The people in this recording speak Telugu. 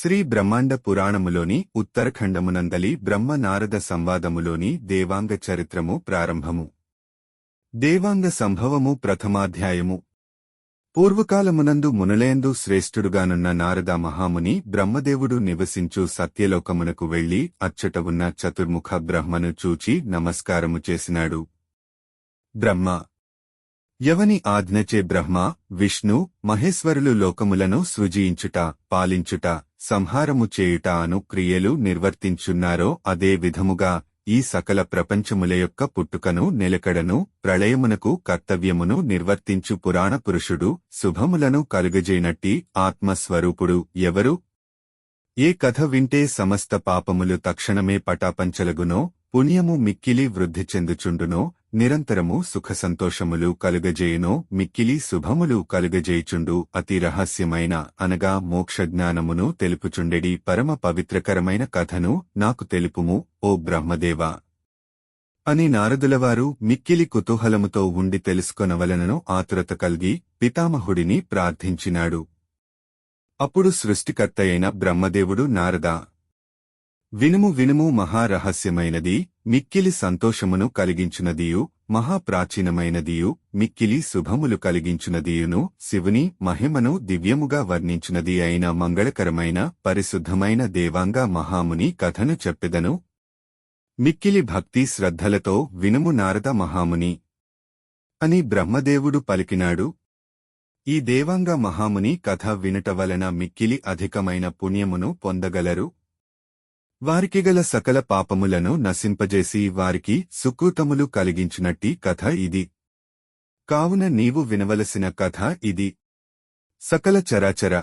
శ్రీ బ్రహ్మాండ పురాణములోని ఉత్తరఖండమునందలి బ్రహ్మ నారద సంవాదములోని దేవాంగ చరిత్రము ప్రారంభము. దేవాంగ సంభవము ప్రథమాధ్యాయము. పూర్వకాలమునందు మునులేందు శ్రేష్ఠుడుగానున్న నారద మహాముని బ్రహ్మదేవుడు నివసించు సత్యలోకమునకు వెళ్ళి అచ్చట ఉన్న చతుర్ముఖ బ్రహ్మను చూచి నమస్కారము చేసినాడు. బ్రహ్మ. యవని ఆజ్ఞచే బ్రహ్మ విష్ణు మహేశ్వరులు లోకములను సృజించుట పాలించుట సంహారము చేయుట అను క్రియలు నిర్వర్తించున్నారో అదే విధముగా ఈ సకల ప్రపంచముల యొక్క పుట్టుకను నిలకడను ప్రళయమునకు కర్తవ్యమును నిర్వర్తించు పురాణ పురుషుడు శుభములను కలుగజేయనట్టి ఆత్మస్వరూపుడు ఎవరు? ఏ కథ వింటే సమస్త పాపములు తక్షణమే పటాపంచలగునో పుణ్యము మిక్కిలి వృద్ధి చెందుచుండునో నిరంతరము సుఖసంతోషములు కలుగజేయునో మిక్కిలి శుభములు కలుగజేయుచుండు అతి రహస్యమైన అనగా మోక్షజ్ఞానమును తెలుపుచుండెడి పరమ పవిత్రకరమైన కథను నాకు తెలుపుము ఓ బ్రహ్మదేవ. అని నారదులవారు మిక్కిలి కుతూహలముతో ఉండి తెలుసుకొనవలనను ఆతురత కలిగి పితామహుడిని ప్రార్థించినాడు. అప్పుడు సృష్టికర్తయైన బ్రహ్మదేవుడు నారదా వినుము వినుము మహారహస్యమైనది మిక్కిలి సంతోషమును కలిగించునదియు మహాప్రాచీనమైనదియు మిక్కిలి శుభములు కలిగించునదియును శివుని మహిమను దివ్యముగా వర్ణించినది అయిన మంగళకరమైన పరిశుద్ధమైన దేవాంగ మహాముని కథను చెప్పెదను. మిక్కిలి భక్తి శ్రద్ధలతో వినుము నారద మహాముని. అని బ్రహ్మదేవుడు పలికినాడు. ఈ దేవాంగ మహాముని కథ వినుట వలన మిక్కిలి అధికమైన పుణ్యమును పొందగలరు. వారికిగల సకల పాపములను నశింపజేసి వారికి సుకృతములు కలిగించినట్టి కథ ఇది. కావున నీవు వినవలసిన కథ ఇది. సకల చరాచర